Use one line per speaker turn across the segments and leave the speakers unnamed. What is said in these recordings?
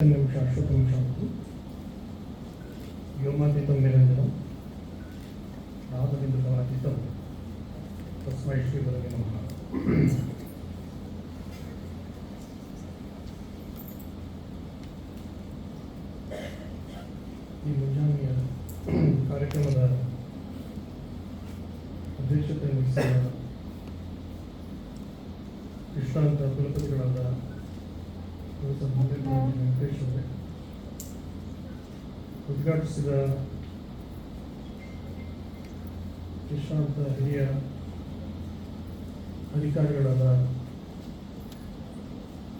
ನಿಮಿಷ ಅಷ್ಟೊತ್ತು ನಿಮಿಷ ಆಯಿತು ವ್ಯೋಮಾತೀತ ಮೇಲಂಜನ ನಾಗದಿಂದ ತಸ್ಮೈ ನಮಃ ಈ ಮುಂಜಾನೆಯ ಕಾರ್ಯಕ್ರಮದ ಅಧ್ಯಕ್ಷತೆ ವಹಿಸಿದ ವಿಶ್ರಾಂತ ಕುಲಪತಿಗಳಾದ ವೆಂಕಟೇಶ್ ಅವರೇ ಉದ್ಘಾಟಿಸಿದ ವಿಶ್ರಾಂತ ಹಿರಿಯ ಅಧಿಕಾರಿಗಳಾದ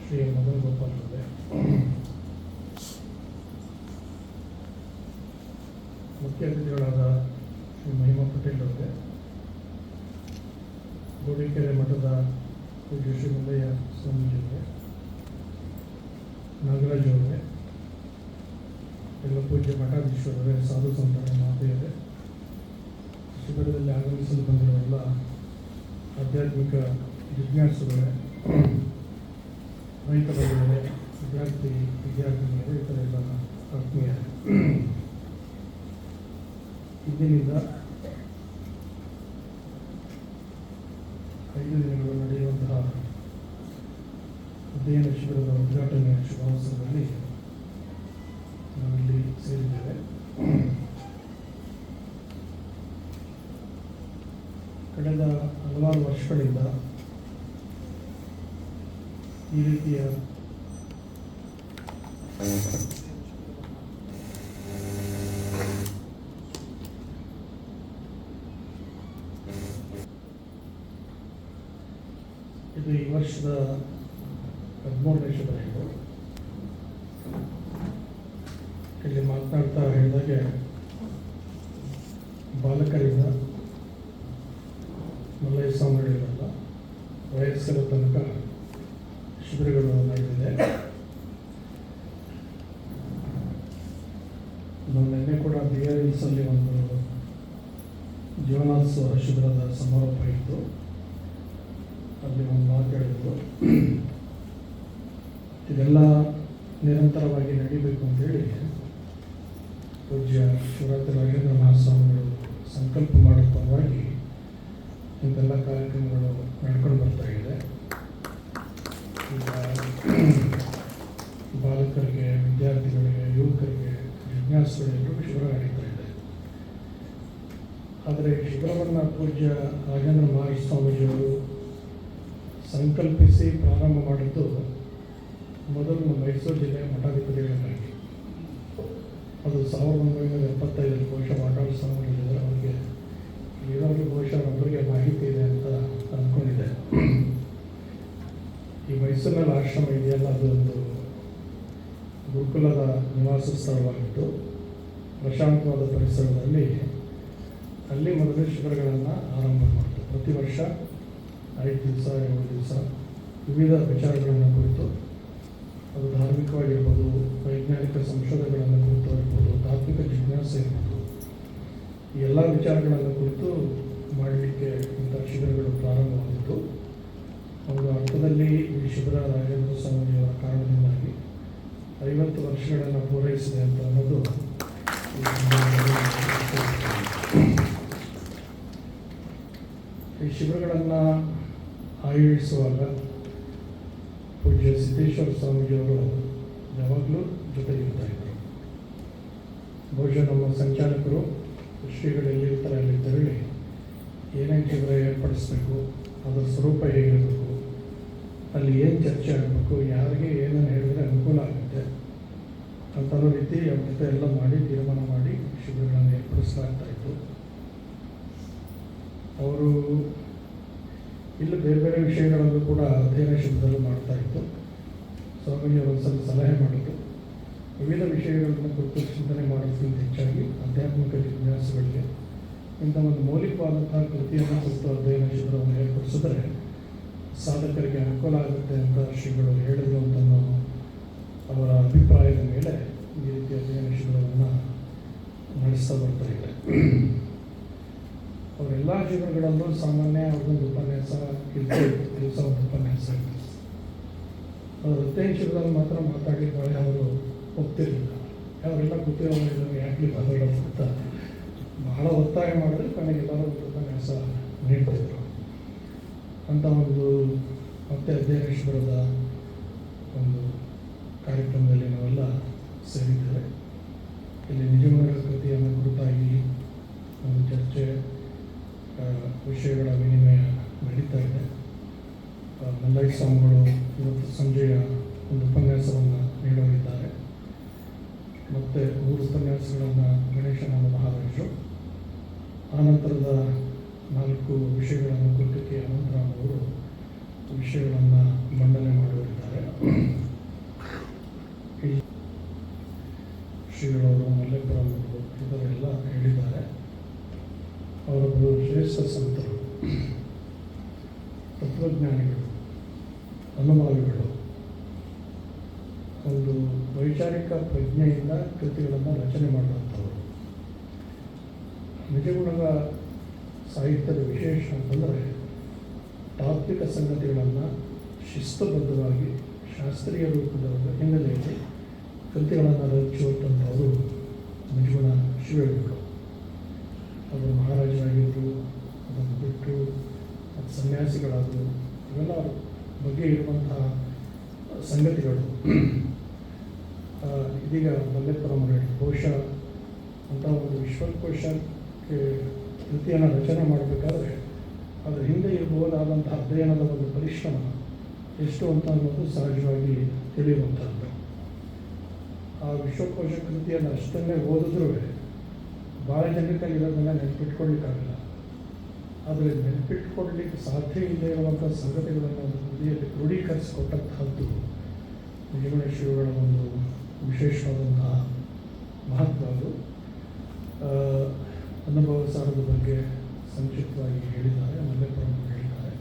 ಶ್ರೀ ಮದನ್ ಗೋಪಾಲ್ ಅವರೇ, ಮುಖ್ಯ ಅತಿಥಿಗಳಾದ ಶ್ರೀ ಮಹಿಮಾ ಪಟೇಲ್ ಅವರೇ, ಗೋಡಿಕೆರೆ ಮಠದ ಶ್ರೀ ಮುದ್ದಯ್ಯ ಸ್ವಾಮೀಜಿ ಅವರೇ ನಾಗರಾಜ್ ಎಲ್ಲ ಪೂಜ್ಯ ಮಠಾಧೀಶ್ವರರೇ, ಸಾಧು ಸಂತರ, ಮಾತೆಯರೇ. ಶಿಬಿರದಲ್ಲಿ ಆಗಮಿಸಲು ಬಂದಿರುವ ಎಲ್ಲ ಆಧ್ಯಾತ್ಮಿಕ ಜಿಜ್ಞಾಸುಗಳೇ ರೈತ ಬಂಧುಗಳೇ, ವಿದ್ಯಾರ್ಥಿ, ವಿದ್ಯಾರ್ಥಿನಿಯರೇ ಥರ ಎಲ್ಲ ಆತ್ಮೀಯರೇ. ಇಂದಿನಿಂದ ಐದು ದಿನಗಳ ಅಧ್ಯಯನ ಶಿಬಿರದ ಉದ್ಘಾಟನೆಯ ಶುಭಾವಸರದಲ್ಲಿ ನಾವಿಲ್ಲಿ ಸೇರಿದ್ದೇವೆ. ಕಳೆದ ಹಲವಾರು ವರ್ಷಗಳಿಂದ ಈ ರೀತಿಯ ಇದು ಈ ವರ್ಷದ ಹದಿಮೂರನೇ ಶಿಬಿರ ಇಲ್ಲಿ ಮಾತನಾಡ್ತಾ ಹೇಳಿದಾಗೆ ಬಾಲಕರಿಂದ ಮಲ್ಲಯ್ಯ ಸ್ವಾಮಿಗಳಿಗೆಲ್ಲ ವಯಸ್ಸರ ತನಕ ಶಿಬಿರಗಳು ನಡೆದಿದೆ. ನಿನ್ನೆ ಕೂಡ ಬಿ ಆರ್ ಹಿಲ್ಸಲ್ಲಿ ಒಂದು ಜೀವನೋತ್ಸವ ಶಿಬಿರದ ಸಮಾರೋಪ ಇತ್ತು. ಅಲ್ಲಿ ಒಂದು ಮಾತು ಇದೆಲ್ಲ ನಿರಂತರವಾಗಿ ನಡೀಬೇಕು ಅಂತೇಳಿ ಪೂಜ್ಯ ಶಿವರಾತ್ರಿ ರಾಘೇಂದ್ರ ಮಹಾಸ್ವಾಮಿಗಳು ಸಂಕಲ್ಪ ಮಾಡೋ ಪರವಾಗಿ ಇಂತೆಲ್ಲ ಕಾರ್ಯಕ್ರಮಗಳು ನಡ್ಕೊಂಡು ಬರ್ತಾ ಇದೆ. ಬಾಲಕರಿಗೆ, ವಿದ್ಯಾರ್ಥಿಗಳಿಗೆ, ಯುವಕರಿಗೆ ಜಿಜ್ಞಾಸುಗಳಿಗೂ ಶಿಬಿರ ನಡೀತಾ ಇದೆ. ಆದರೆ ಶಿಬಿರವನ್ನು ಪೂಜ್ಯ ರಾಜೇಂದ್ರ ಮಹಾಸ್ವಾಮೀಜಿಯವರು ಸ್ವಾಮೀಜಿಯವರು ಸಂಕಲ್ಪಿಸಿ ಪ್ರಾರಂಭ ಮಾಡಿದ್ದು ಮೊದಲು ನಮ್ಮ ಮೈಸೂರು ಜಿಲ್ಲೆಯ ಮಠಾಧಿಪತಿಗಳಿಗಾಗಿ ಅದು ಸಾವಿರದ ಒಂಬೈನೂರ ಎಪ್ಪತ್ತೈದರಲ್ಲಿ ಬಹುಶಃ ಸ್ವಾಮಿಗಳಿದ್ದಾರೆ ಅವರಿಗೆ ಇರೋರಿಗೆ ಬಹುಶಃ ಒಬ್ಬರಿಗೆ ಮಾಹಿತಿ ಇದೆ ಅಂತ ಅಂದ್ಕೊಂಡಿದ್ದೆ ಈ ಮೈಸೂರಿನಲ್ಲಿ ಆಶ್ರಮ ಇದೆಯಲ್ಲ, ಅದೊಂದು ಗುರುಕುಲದ ನಿವಾಸ ಸ್ಥಳವಾಗಿತ್ತು ಪ್ರಶಾಂತವಾದ ಪರಿಸರದಲ್ಲಿ ಅಲ್ಲಿ ಮೊದಲ ಶಿಬಿರಗಳನ್ನು ಆರಂಭ ಮಾಡಿತು ಪ್ರತಿ ವರ್ಷ ಐದು ದಿವಸ, ಏಳು ದಿವಸ ವಿವಿಧ ವಿಚಾರಗಳನ್ನು ಕುರಿತು ಅದು ಧಾರ್ಮಿಕವಾಗಿರ್ಬೋದು ವೈಜ್ಞಾನಿಕ ಸಂಶೋಧನೆಗಳನ್ನು ಕುರಿತು ಇರ್ಬೋದು, ತಾತ್ವಿಕ ಜಿಜ್ಞಾಸೆ ಇರ್ಬೋದು, ಈ ಎಲ್ಲ ವಿಚಾರಗಳನ್ನು ಕುರಿತು ಮಾಡಲಿಕ್ಕೆ ಇಂಥ ಶಿಬಿರಗಳು ಪ್ರಾರಂಭವಾಗಿತ್ತು ಒಂದು ಅರ್ಥದಲ್ಲಿ ಈ ಶಿಬಿರ ರಾಜೇಂದ್ರ ಸ್ವಾಮಿಯವರ ಕಾರಣದಿಂದಾಗಿ ಐವತ್ತು ವರ್ಷಗಳನ್ನು ಪೂರೈಸಿದೆ ಅಂತ ಅನ್ನೋದು ಈ ಶಿಬಿರಗಳನ್ನು ಆಯೋಜಿಸುವಾಗ ಪೂಜ್ಯ ಸಿದ್ದೇಶ್ವರ ಸ್ವಾಮೀಜಿಯವರು ಯಾವಾಗಲೂ ಜೊತೆಗಿರ್ತಾ ಇದ್ದರು ಬಹುಶಃ ನಮ್ಮ ಸಂಚಾಲಕರು ಶ್ರೀಗಳು ಎಲ್ಲಿರ್ತಾರೆ ಅಲ್ಲಿ ತೆರಳಿ ಏನೇನು ಶಿಬಿರ ಏರ್ಪಡಿಸ್ಬೇಕು ಅದರ ಸ್ವರೂಪ ಹೇಗಿರಬೇಕು ಅಲ್ಲಿ ಏನು ಚರ್ಚೆ ಆಗಬೇಕು ಯಾರಿಗೆ ಏನನ್ನು ಹೇಳಿದ್ರೆ ಅನುಕೂಲ ಆಗುತ್ತೆ ಅಂತ ರೀತಿ ಅವ್ರ ಜೊತೆ ಎಲ್ಲ ಮಾಡಿ ತೀರ್ಮಾನ ಮಾಡಿ ಶಿಬಿರಗಳನ್ನು ಏರ್ಪಡಿಸ್ತಾ ಇತ್ತು ಅವರು ಇಲ್ಲಿ ಬೇರೆ ಬೇರೆ ವಿಷಯಗಳನ್ನು ಕೂಡ ಅಧ್ಯಯನ ಶಿಬಿರದಲ್ಲೂ ಮಾಡ್ತಾ ಇತ್ತು. ಸ್ವಾಮೀಜಿ ಅವರು ಒಂದ್ಸಲ ಸಲಹೆ ಮಾಡಿದ್ರು. ವಿವಿಧ ವಿಷಯಗಳನ್ನು ಕುರಿತು ಚಿಂತನೆ ಮಾಡೋದಕ್ಕಿಂತ ಹೆಚ್ಚಾಗಿ ಆಧ್ಯಾತ್ಮಿಕ ವಿನ್ಯಾಸಗಳಿಗೆ ಇಂಥ ಒಂದು ಮೌಲಿಕವಾದಂತಹ ಕೃತಿಯನ್ನು ಕುರಿತು ಅಧ್ಯಯನ ಶಿಬಿರವನ್ನು ಏರ್ಪಡಿಸಿದ್ರೆ ಸಾಧಕರಿಗೆ ಅನುಕೂಲ ಆಗುತ್ತೆ ಅಂತ ಶ್ರೀಗಳು ಹೇಳಿದ್ರು ಅಂತ ನಾವು ಅವರ ಅಭಿಪ್ರಾಯದ ಮೇಲೆ ಈ ರೀತಿ ಅಧ್ಯಯನ ಶಿಬಿರವನ್ನು ನಡೆಸ್ತಾ ಬರ್ತಾ ಇದೆ. ಅವರೆಲ್ಲ ಜೀವನಗಳಲ್ಲೂ ಸಾಮಾನ್ಯ ಅವ್ರದ್ದೊಂದು ಉಪನ್ಯಾಸ ಇರ್ತದೆ ದಿವಸ ಒಂದು ಉಪನ್ಯಾಸ ಇರ್ತದೆ ಅವರು ಶಿಬಿರದಲ್ಲಿ ಮಾತ್ರ ಮಾತಾಡಿದ್ದಾರೆ ಅವರು ಒಪ್ತಿರಲಿಲ್ಲ. ಅವರೆಲ್ಲ ಗೊತ್ತಿರೋದ್ರಿಂದ ಯಾಕೆ ಮಾತಾಡೋದು ಅಂತ ಬಹಳ ಒತ್ತಾಯ ಮಾಡಿದ್ರೆ ಕೊನೆಗೆ ಎಲ್ಲರೂ ಒಂದು ಉಪನ್ಯಾಸ ನೀಡ್ತಿದ್ರು. ಅಂತ ಒಂದು ಮತ್ತೆ ಅಧ್ಯಯನೇಶ್ವರದ ಆನಂತರದ ನಾಲ್ಕು ವಿಷಯಗಳನ್ನು ಕುರಿತು ಕೆ ಅನಂತರಾಮ್ ಅವರು ವಿಷಯಗಳನ್ನು ಮಂಡನೆ ಮಾಡಲಿದ್ದಾರೆ ಶ್ರೀಗಳವರು ಮಲ್ಲೇಪುರಂ ಇವರೆಲ್ಲ ಹೇಳಿದ್ದಾರೆ. ಅವರೊಬ್ಬರು ಶ್ರೇಷ್ಠ ಸಂತರು, ತತ್ವಜ್ಞಾನಿಗಳು ಅನುಭವಿಗಳು ಒಂದು ವೈಚಾರಿಕ ಪ್ರಜ್ಞೆಯಿಂದ ಕೃತಿಗಳನ್ನು ರಚನೆ ಮಾಡುವಂಥವರು ನಿಜಗುಣದ ಸಾಹಿತ್ಯದ ವಿಶೇಷ ಅಂತಂದರೆ ತಾತ್ವಿಕ ಸಂಗತಿಗಳನ್ನು ಶಿಸ್ತುಬದ್ಧವಾಗಿ ಶಾಸ್ತ್ರೀಯ ರೂಪದ ಹಿನ್ನೆಲೆಯಲ್ಲಿ ಕೃತಿಗಳನ್ನು ರಚಿಸುವಂಥವರು ನಿಜಗುಣ ಶಿವಗಳು ಅವರು ಮಹಾರಾಜರಾಗಿದ್ದರು ಅದನ್ನು ಬಿಟ್ಟು ಮತ್ತು ಸನ್ಯಾಸಿಗಳಾದರು, ಇವೆಲ್ಲ ಬಗ್ಗೆ ಇರುವಂತಹ ಸಂಗತಿಗಳು. ಇದೀಗ ಮಲ್ಲೇಪುರಂ ಬಹುಶಃ ಅಂತ ಒಂದು ವಿಶ್ವಕೋಶಕ್ಕೆ ಕೃತಿಯನ್ನು ರಚನೆ ಮಾಡಬೇಕಾದ್ರೆ ಅದರ ಹಿಂದೆ ಇರಬಹುದಾದಂಥ ಅಧ್ಯಯನದ ಒಂದು ಪರಿಶ್ರಮ ಎಷ್ಟು ಅಂತ ಅನ್ನೋದು ಸಹಜವಾಗಿ ತಿಳಿಯುವಂಥದ್ದು ಆ ವಿಶ್ವಕೋಶ ಕೃತಿಯನ್ನು ಅಷ್ಟನ್ನೇ ಓದಿದ್ರೂ ಭಾಳ ಜನಕ್ಕೆ ಇರೋದನ್ನು ನೆನಪಿಟ್ಕೊಳ್ಳಿಕ್ಕಾಗಲ್ಲ. ಆದರೆ ನೆನಪಿಟ್ಕೊಳ್ಲಿಕ್ಕೆ ಸಾಧ್ಯ ಇಲ್ಲದೆ ಇರುವಂಥ ಸಂಗತಿಗಳನ್ನು ಒಂದು ಕೃತಿಯಲ್ಲಿ ಕ್ರೋಢೀಕರಿಸಿಕೊಟ್ಟಂತಹದ್ದು ಶಿವಗಳ ಒಂದು ವಿಶೇಷವಾದಂತಹ ಮಹತ್ವ ಅದು. ಅನುಭವ ಸಾರದ ಬಗ್ಗೆ ಸಂಕ್ಷಿಪ್ತವಾಗಿ ಹೇಳಿದ್ದಾರೆ ಮಲ್ಲೇಪುರಂ ಹೇಳಿದ್ದಾರೆ.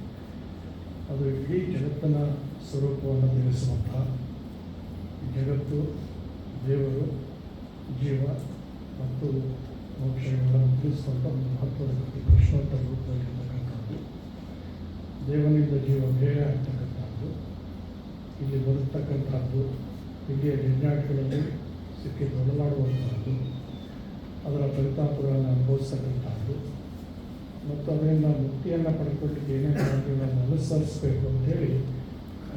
ಅದು ಇಡೀ ಜಗತ್ತಿನ ಸ್ವರೂಪವನ್ನು ತಿಳಿಸುವಂತಹ ಜಗತ್ತು, ದೇವರು, ಜೀವ ಮತ್ತು ಮೋಕ್ಷಗಳನ್ನು ತಿಳಿಸುವಂಥ ಒಂದು ಮಹತ್ವದ ಪ್ರಶ್ನೋತ್ತರ ರೂಪದಲ್ಲಿರ್ತಕ್ಕಂಥದ್ದು. ದೇವನಿಂದ ಜೀವ ಬೇರೆ ಆಗ್ತಕ್ಕಂಥದ್ದು. ಇಲ್ಲಿ ಬರತಕ್ಕಂಥದ್ದು, ಇಲ್ಲಿಯ ಜಂಜಾಟಗಳಲ್ಲಿ ಸಿಕ್ಕಿ ತೊಡಲಾಡುವಂಥದ್ದು ಅದರ ಫಲಿತಾಂಶಗಳನ್ನು ಅನುಭವಿಸ್ತಕ್ಕಂಥದ್ದು ಮತ್ತು ಅದರಿಂದ ಮುಕ್ತಿಯನ್ನು ಪಡ್ಕೊಳ್ಳಿಕ್ಕೆ ಏನೇನು ಮಾರ್ಗಗಳನ್ನು ಅನುಸರಿಸಬೇಕು ಅಂತೇಳಿ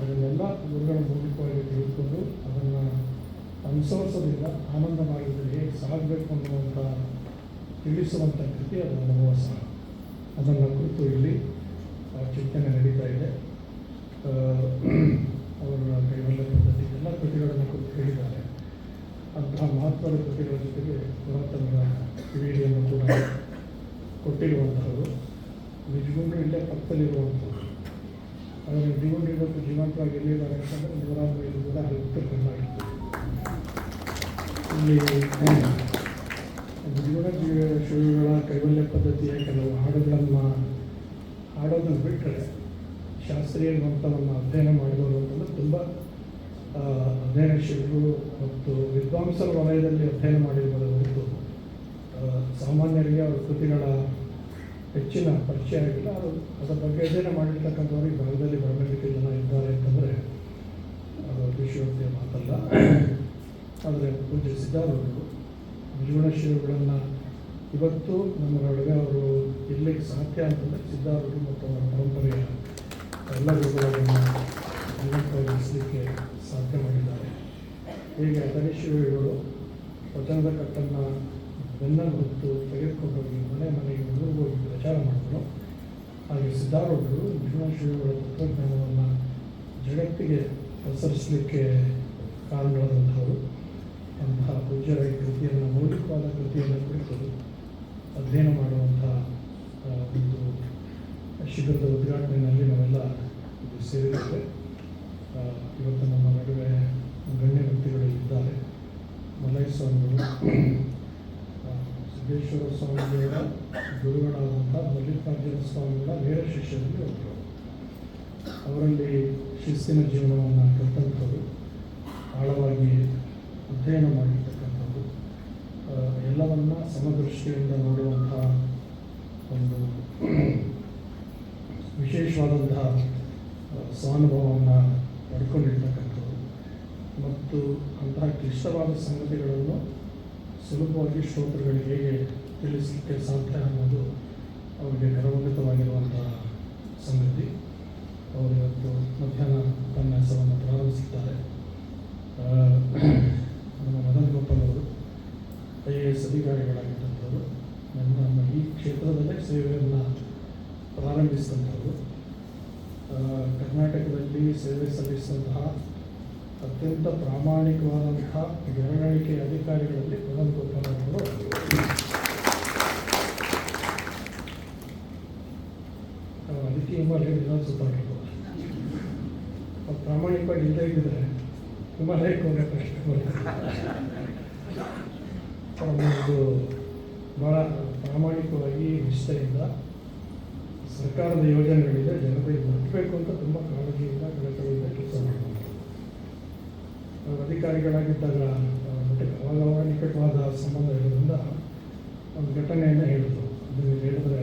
ಅದನ್ನೆಲ್ಲ ಗುರುಗಳ ಮೂಲಕವಾಗಿ ತಿಳ್ಕೊಂಡು ಅದನ್ನು ಅನುಸರಿಸೋದ್ರಿಂದ ಆನಂದ ಮಾಡಿದರೆ ಹೇಗೆ ಸಾಗಬೇಕು ಅನ್ನುವಂಥ ತಿಳಿಸುವಂಥ ಕೃತಿ ಅದು ಅನುಭವ ಸಹ ಅದನ್ನು ಕುರಿತು ಇಲ್ಲಿ ಚಿಂತನೆ ನಡೀತಾ ಇದೆ. ಅವರ ಕೈವಲ್ಯ ಪದ್ಧತಿ, ಎಲ್ಲ ಕೃತಿಗಳನ್ನು ಕುರಿತು ಹೇಳಿದ್ದಾರೆ. ಅಂತಹ ಮಹತ್ವದ ಕೃತಿಗಳ ಜೊತೆಗೆ ಪುರಾತನದ ಕಿವಿಡಿಯನ್ನು ಕೂಡ ಕೊಟ್ಟಿರುವಂಥದ್ದು ನಿಜಗುಂಡು ಇಲ್ಲೇ ಪಕ್ಕದಲ್ಲಿರುವಂಥದ್ದು ಆದರೆ ನಿಜಗುಂಡು ಇವತ್ತು ಜೀವಂತವಾಗಿ ಎಲ್ಲಿದ್ದಾರೆ ಅಂತಂದರೆ ನೂರಾರು ಕೂಡ ಹತ್ತು ಕರ್ನಾಟಕ ಇಲ್ಲಿ ನಿಜಗುಣ ಜೀವ, ಶಿವಗಳ ಕೈವಲ್ಯ ಪದ್ಧತಿಯ ಕೆಲವು ಹಾಡುಗಳನ್ನು, ಹಾಡೋದನ್ನು ಬಿಟ್ಟರೆ ಶಾಸ್ತ್ರೀಯ ಗ್ರಂಥವನ್ನು ಅಧ್ಯಯನ ಮಾಡಿದವರು ಅಂತಂದರೆ ತುಂಬ ಆ, ಅಧ್ಯಯನಶೀಲರು ಮತ್ತು ವಿದ್ವಾಂಸರ ವಲಯದಲ್ಲಿ ಅಧ್ಯಯನ ಮಾಡಿರುವುದರ ಸಾಮಾನ್ಯರಿಗೆ ಅವರ ಕೃತಿಗಳ ಹೆಚ್ಚಿನ ಪರಿಚಯ ಆಗಿಲ್ಲ. ಅದು ಅದರ ಬಗ್ಗೆ ಅಧ್ಯಯನ ಮಾಡಿರ್ತಕ್ಕಂಥವ್ರಿಗೆ ಭಾಗದಲ್ಲಿ ಬರಬೇಕು ಜನ ಇದ್ದಾರೆ ಅಂತಂದರೆ ಅದು ಮಾತಲ್ಲ. ಆದರೆ ಪೂಜ್ಯ ಸಿದ್ಧಾರೂಢರು ಜೀವನಶೀಲಗಳನ್ನು ಇವತ್ತು ನಮ್ಮ ನಡುವೆ ಅವರು ಇರಲಿಕ್ಕೆ ಸಾಧ್ಯ ಅಂತಂದರೆ ಸಿದ್ಧಾರೂಢರು ಮತ್ತು ಅವರ ಪರಂಪರೆಯ ಎಲ್ಲ ಗುರುಗಳನ್ನು ಜೀವಂತವಾಗಿಸಲಿಕ್ಕೆ ಸಾಧ್ಯ ಮಾಡಿದ್ದಾರೆ ಹೀಗೆ ಶಿವಗಳು ವಚನದ ಕಟ್ಟನ್ನು ಬೆನ್ನನ್ನು ಹೊತ್ತು ತೆಗೆದುಕೊಂಡು ಹೋಗಿ ಮನೆ ಮನೆಗೆ ಹೋಗಿ ಪ್ರಚಾರ ಮಾಡಿದರು. ಹಾಗೆ ಸಿದ್ಧಾರೂಢರು ಶಿವಿಗಳ ತತ್ವಜ್ಞಾನವನ್ನು ಜಗತ್ತಿಗೆ ಪ್ರಸರಿಸಲಿಕ್ಕೆ ಕಾರಣವಾದಂಥವರು ಅಂತಹ ಪೂಜ್ಯರ ಈ ಕೃತಿಯನ್ನು ಮೌಲಿಕವಾದ ಕೃತಿಯನ್ನು ಕುರಿತು ಅಧ್ಯಯನ ಮಾಡುವಂಥ ಒಂದು ಶಿಬಿರದ ಉದ್ಘಾಟನೆಯಲ್ಲಿ ನಾವೆಲ್ಲ ಸೇರಿದ್ದೇವೆ. ಇವತ್ತು ನಮ್ಮ ನಡುವೆ ಗಣ್ಯ ವ್ಯಕ್ತಿಗಳು ಇದ್ದಾರೆ. ಮಲೈ ಸ್ವಾಮಿಗಳು ಸಿದ್ದೇಶ್ವರ ಸ್ವಾಮಿಗಳ ಗುರುಗಳಾದಂಥ ಮಲ್ಲಿಕಾರ್ಜುನ ಸ್ವಾಮಿಗಳ ನೇರ ಶಿಷ್ಯರಲ್ಲಿ ಒಬ್ಬರು ಅವರಲ್ಲಿ ಶಿಸ್ತಿನ ಜೀವನವನ್ನು ಕಟ್ಟಂಥದ್ದು ಆಳವಾಗಿ ಅಧ್ಯಯನ ಮಾಡಿರ್ತಕ್ಕಂಥದ್ದು ಎಲ್ಲವನ್ನ ಸಮದೃಷ್ಟಿಯಿಂದ ನೋಡುವಂಥ ಒಂದು ವಿಶೇಷವಾದಂತಹ ಸ್ವಾನುಭವವನ್ನು ಪಡ್ಕೊಂಡಿರ್ತಕ್ಕಂಥದ್ದು. ಮತ್ತು ಅಂತಹ ಕ್ಲಿಷ್ಟವಾದ ಸಂಗತಿಗಳನ್ನು ಸುಲಭವಾಗಿ ಶ್ರೋತೃಗಳಿಗೆ ಹೇಗೆ ತಿಳಿಸಲಿಕ್ಕೆ ಸಾಧ್ಯ ಅನ್ನೋದು ಅವರಿಗೆ ಗರ್ವನ್ವಿತವಾಗಿರುವಂತಹ ಸಂಗತಿ ಅವರು ಇವತ್ತು ಮಧ್ಯಾಹ್ನ ಉಪನ್ಯಾಸವನ್ನು ಪ್ರಾರಂಭಿಸಿದ್ದಾರೆ ಆ, ನಮ್ಮ ಮದನ್ ಗೋಪಾಲ್ ಅವರು ಐ ಎ ಎಸ್ ಅಧಿಕಾರಿಗಳಾಗಿದ್ದಂಥವರು ನನ್ನ ನಮ್ಮ ಈ ಕ್ಷೇತ್ರದಲ್ಲೇ ಸೇವೆಯನ್ನು ಪ್ರಾರಂಭಿಸಿದಂಥವರು ಆ, ಕರ್ನಾಟಕದಲ್ಲಿ ಸೇವೆ ಸಲ್ಲಿಸಿದಂತಹ ಅತ್ಯಂತ ಪ್ರಾಮಾಣಿಕವಾದಂತಹ ಜನಗಳಿಕೆಯ ಅಧಿಕಾರಿಗಳಲ್ಲಿ ಮದನ್ ಗೋಪಾಲ್ ಅವರು ಆ, ಅದಕ್ಕೆ ಹಿಮಾಲಯ ವಿಧಾನ ಸುತ್ತಾಡಬೇಕು ಪ್ರಾಮಾಣಿಕವಾಗಿ ಇಲ್ಲದೇ ಇದ್ದರೆ ಹಿಮಾಲಯಕ್ಕೆ ಹೋಗೋ ಕಷ್ಟ ಒಂದು ಭಾಳ ಪ್ರಾಮಾಣಿಕವಾಗಿ ನಿಷ್ಠೆಯಿಂದ ಸರ್ಕಾರದ ಯೋಜನೆಗಳಿದೆ ಜನರಿಗೆ ಮುಟ್ಟಬೇಕು ಅಂತ ತುಂಬ ಕಾಳಜಿಯಿಂದ ಕೆಲಸಗಳಿಂದ ಕೆಲಸ ಮಾಡಬೇಕು ನಾವು ಅಧಿಕಾರಿಗಳಾಗಿದ್ದಾಗ ಮಟ್ಟಕ್ಕೆ ಅವಾಗ ನಿಕಟವಾದ ಸಂಬಂಧ ಇರೋದ್ರಿಂದ ಒಂದು ಘಟನೆಯನ್ನು ಹೇಳಿದ್ರು. ಅದನ್ನು ಹೇಳಿದ್ರೆ